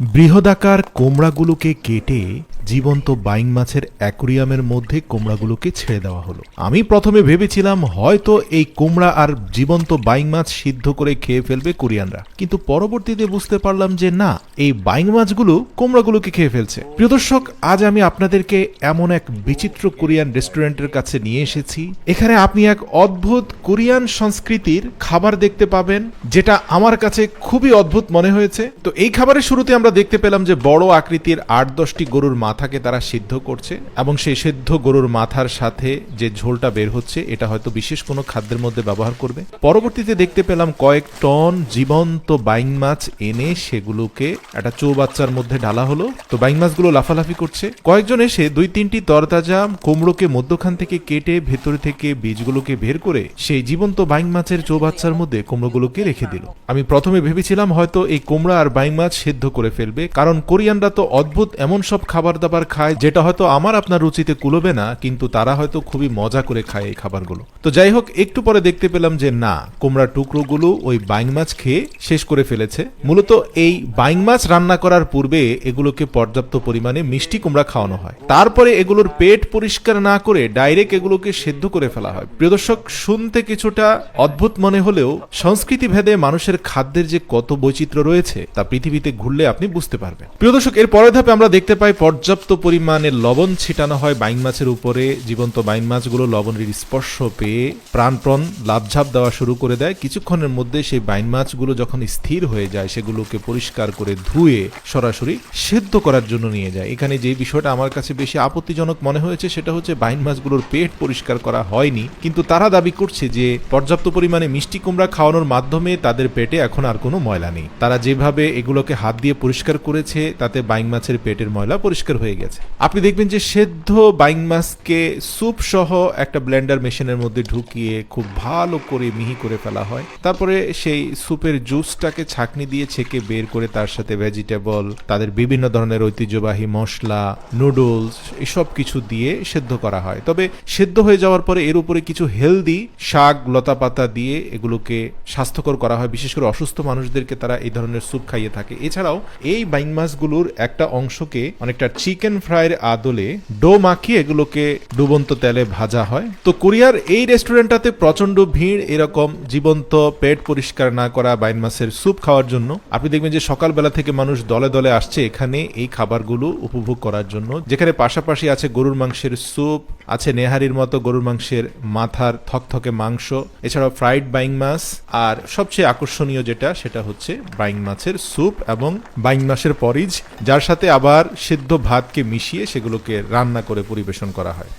বৃহদাকার কোমড়াগুলোকে কেটে জীবন্ত বাইং মাছের অ্যাকুরিয়ামের মধ্যে কোমড়াগুলোকে ছেড়ে দেওয়া হলো। আমি প্রথমে ভেবেছিলাম হয়তো এই কোমড়া আর জীবন্ত বাইং মাছ সিদ্ধ করে খেয়ে ফেলবে কোরিয়ানরা। কিন্তু পরবর্তীতে বুঝতে পারলাম যে না, এই বাইং মাছগুলো কোমড়াগুলোকে খেয়ে ফেলছে। প্রিয় দর্শক, আজ আমি আপনাদেরকে এমন এক বিচিত্র কোরিয়ান রেস্টুরেন্টের কাছে নিয়ে এসেছি। এখানে আপনি এক অদ্ভুত কোরিয়ান সংস্কৃতির খাবার দেখতে পাবেন, যেটা আমার কাছে খুবই অদ্ভুত মনে হয়েছে। তো এই খাবারের শুরুতে আমরা দেখতে পেলাম যে বড় আকৃতির আট দশটি গরুর মাথাকে তারা সিদ্ধ করছে এবং সেই সিদ্ধ গরুর মাথার সাথে যে ঝোলটা বের হচ্ছে, এটা হয়তো বিশেষ কোনো খাদ্যের মধ্যে ব্যবহার করবে। পরবর্তীতে দেখতে পেলাম কয়েক টন জীবন্ত বাইং মাছ এনে সেগুলোকে একটা চৌবাচ্চার মধ্যে ঢালা হলো। তো বাইং মাছগুলো লাফালাফি করছে। কয়েকজন এসে দুই তিনটি তরতাজা কুমড়োকে মধ্যখান থেকে কেটে ভেতর থেকে বীজগুলোকে বের করে সেই জীবন্ত বাইং মাছের চৌবাচ্চার মধ্যে কুমড়োগুলোকে রেখে দিল। আমি প্রথমে ভেবেছিলাম হয়তো এই কুমড়া আর বাইং মাছ সেদ্ধ করে ফেলবে, কারণ কোরিয়ানরা তো অদ্ভুত এমন সব খাবার দাবার খায়, যেটা হয়তো আমার আপনার রুচিতে কুলবে না, কিন্তু তারা হয়তো খুবই মজা করে খায় এই খাবারগুলো। তো যাই হোক, একটু পরে দেখতে পেলাম যে না, কুমড়ার টুকরোগুলো ওই বাইং মাছ খেয়ে শেষ করে ফেলেছে। মূলত এই বাইং মাছ রান্না করার পূর্বে এগুলোকে পর্যাপ্ত পরিমাণে মিষ্টি কুমড়া খাওয়ানো হয়। তারপরে এগুলোর পেট পরিষ্কার না করে ডাইরেক্ট এগুলোকে সেদ্ধ করে ফেলা হয়। প্রিয় দর্শক, শুনতে কিছুটা অদ্ভুত মনে হলেও সংস্কৃতি ভেদে মানুষের খাদ্যের যে কত বৈচিত্র্য রয়েছে, তা পৃথিবীতে ঘুরলে আপনি বুঝতে পারবেন। প্রিয় দর্শক, এর পরের ধাপে আমরা দেখতে পাই পর্যাপ্ত পরিমাণে লবণ ছিটানো হয় বাইন মাছের উপরে। জীবন্ত বাইন মাছগুলো লবণের স্পর্শ পেয়ে প্রাণপ্রণ লাভঝাপ দেওয়া শুরু করে দেয়। কিছুক্ষণের মধ্যে সেই বাইন মাছগুলো যখন স্থির হয়ে যায়, সেগুলোকে পরিষ্কার করে ধুয়ে সরাসরি সেদ্ধ করার জন্য নিয়ে যায়। এখানে যে বিষয়টা আমার কাছে বেশি আপত্তিজনক মনে হয়েছে, সেটা হচ্ছে বাইন মাছগুলোর পেট পরিষ্কার করা হয়নি। কিন্তু তারা দাবি করছে যে, পর্যাপ্ত পরিমাণে মিষ্টি কুমড়া খাওয়ানোর মাধ্যমে তাদের পেটে এখন আর কোনো ময়লা নেই। তারা যেভাবে এগুলোকে হাত দিয়ে পরিষ্কার করেছে, তাতে বাইং মাছের পেটের ময়লা পরিষ্কার হয়ে গেছে। আপনি দেখবেন যে সেদ্ধ বাইং মাছকে স্যুপ সহ একটা ব্লেন্ডার মেশিনের মধ্যে ঢুকিয়ে খুব ভালো করে মিহি করে ফেলা হয়। তারপরে সেই স্যুপের জুসটাকে ছাকনি দিয়ে ছেঁকে বের করে তার সাথে ভেজিটেবল, তাদের বিভিন্ন ধরনের ঐতিহ্যবাহী মশলা, নুডলস এসব কিছু দিয়ে সেদ্ধ করা হয়। তবে সেদ্ধ হয়ে যাওয়ার পরে এর উপরে কিছু হেলদি শাক লতা পাতা দিয়ে এগুলোকে স্বাস্থ্যকর করা হয়। বিশেষ করে অসুস্থ মানুষদেরকে তারা এই ধরনের স্যুপ খাইয়ে থাকে। এছাড়াও এই বাইং মাছগুলোর একটা অংশকে অনেকটা চিকেন ফ্রাইয়ের আদলে ডো মাখিয়ে এগুলোকে ডুবন্ত তেলে ভাজা হয়। তো কোরিয়ার এই রেস্টুরেন্টটাতে প্রচণ্ড ভিড়, এরকম জীবন্ত পেট পরিষ্কার না করা বাইন মাছের স্যুপ খাওয়ার জন্য। আপনি দেখবেন যে সকালবেলা থেকে মানুষ দলে দলে আসছে এখানে এই খাবারগুলো উপভোগ করার জন্য। যেখানে পাশাপাশি আছে গরুর মাংসের স্যুপ, আছে নেহারির মতো গরুর মাংসের মাথার থকথকে মাংস, এছাড়াও ফ্রাইড বাইং মাছ, আর সবচেয়ে আকর্ষণীয় যেটা, সেটা হচ্ছে বাইং মাছের স্যুপ এবং বাইং মাছের পরিজ, যার সাথে আবার সিদ্ধ ভাতকে মিশিয়ে সেগুলোকে রান্না করে পরিবেশন করা হয়।